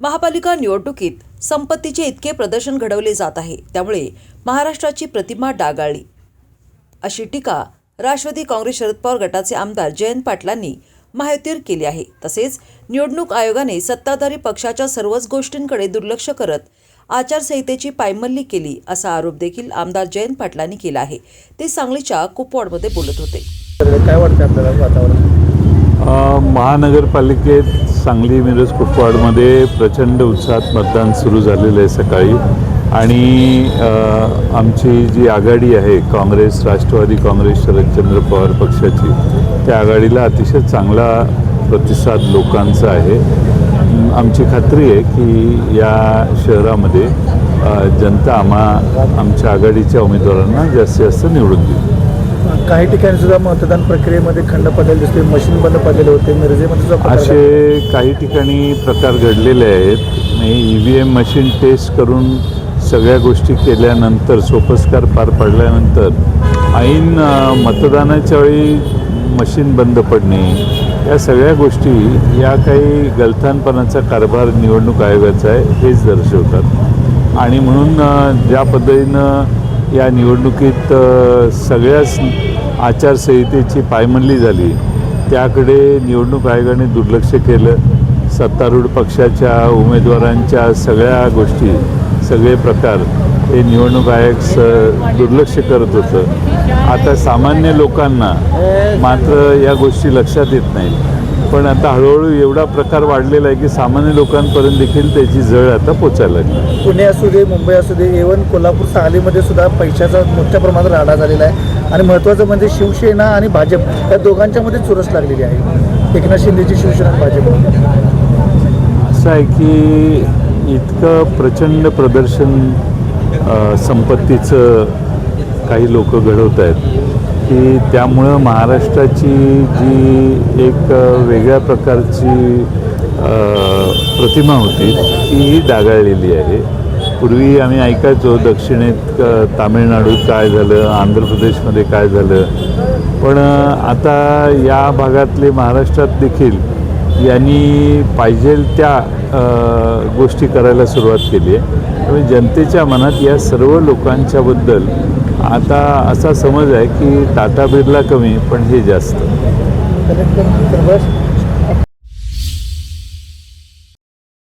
महापालिका निवडणुकीत संपत्तीचे इतके प्रदर्शन घडवले जात आहे त्यामुळे महाराष्ट्राची प्रतिमा डागाळली. अशी टीका राष्ट्रवादी काँग्रेस शरद पवार गटाचे आमदार जयंत पाटलांनी महायुतीवर केली आहे. तसेच निवडणूक आयोगाने सत्ताधारी पक्षाच्या सर्वच गोष्टींकडे दुर्लक्ष करत आचारसंहितेची पायमल्ली केली असा आरोप देखील आमदार जयंत पाटलांनी केला आहे. ते सांगलीच्या कुपवाडमध्ये बोलत होते. काय वाटतं आपल्याला वातावरण? महानगरपालिकेत सांगली मिरज कुपवाडमध्ये प्रचंड उत्साहात मतदान सुरू झालेलं आहे सकाळी. आणि आमची जी आघाडी आहे काँग्रेस राष्ट्रवादी काँग्रेस शरदचंद्र पवार पक्षाची त्या आघाडीला अतिशय चांगला प्रतिसाद लोकांचा आहे. आमची खात्री आहे की या शहरामध्ये जनता आम्हा आमच्या आघाडीच्या उमेदवारांना जास्तीत जास्त निवडून देईल. काही ठिकाणी सुद्धा मतदान प्रक्रियेमध्ये खंड पडलेले दिसते मशीन बंद पडलेले होते मिरजेमध्ये. असे काही ठिकाणी प्रकार घडलेले आहेत E V M machine test करून सगळ्या गोष्टी केल्यानंतर सोपस्कार पार पडल्यानंतर ऐन मतदानाच्या वेळी मशीन बंद पडणे या सगळ्या गोष्टी या काही गलथानपणाचा कारभार निवडणूक आयोगाचा आहे हेच दर्शवतात आणि म्हणून ज्या पद्धतीनं या निवडणुकीत सगळ्याच आचारसंहितेची पायमल्ली झाली. त्याकडे निवडणूक आयोगाने दुर्लक्ष केलं. सत्तारूढ पक्षाच्या उमेदवारांच्या सगळ्या गोष्टी सगळे प्रकार हे निवडणूक आयोग स दुर्लक्ष करत होतं. आता सामान्य लोकांना मात्र या गोष्टी लक्षात येत नाहीत. पण आता हळूहळू एवढा प्रकार वाढलेला आहे की सामान्य लोकांपर्यंत देखील त्याची जळ आता पोचायला लागली. पुणे असू दे मुंबई असू दे इव्हन कोल्हापूर सांगलीमध्ये सुद्धा पैशाचा मोठ्या प्रमाणात राडा झालेला आहे. आणि महत्त्वाचं म्हणजे शिवसेना आणि भाजप या दोघांच्यामध्ये चुरस लागलेली आहे. एकनाथ शिंदेची शिवसेना भाजप. असं आहे की इतकं प्रचंड प्रदर्शन संपत्तीचं काही लोक घडवत आहेत की त्यामुळं महाराष्ट्राची जी एक वेगळ्या प्रकारची प्रतिमा होती ती डागाळलेली आहे. पूर्वी आम्ही ऐकायचो दक्षिणेत तामिळनाडूत काय झालं आंध्र प्रदेशमध्ये काय झालं. पण आता या भागातले महाराष्ट्रात देखील यांनी पाहिजे त्या गोष्टी करायला सुरुवात केली आहे. त्यामुळे जनतेच्या मनात या सर्व लोकांच्याबद्दल आता असा समज आहे की टाटा बिर्ला कमी पण हे जास्त.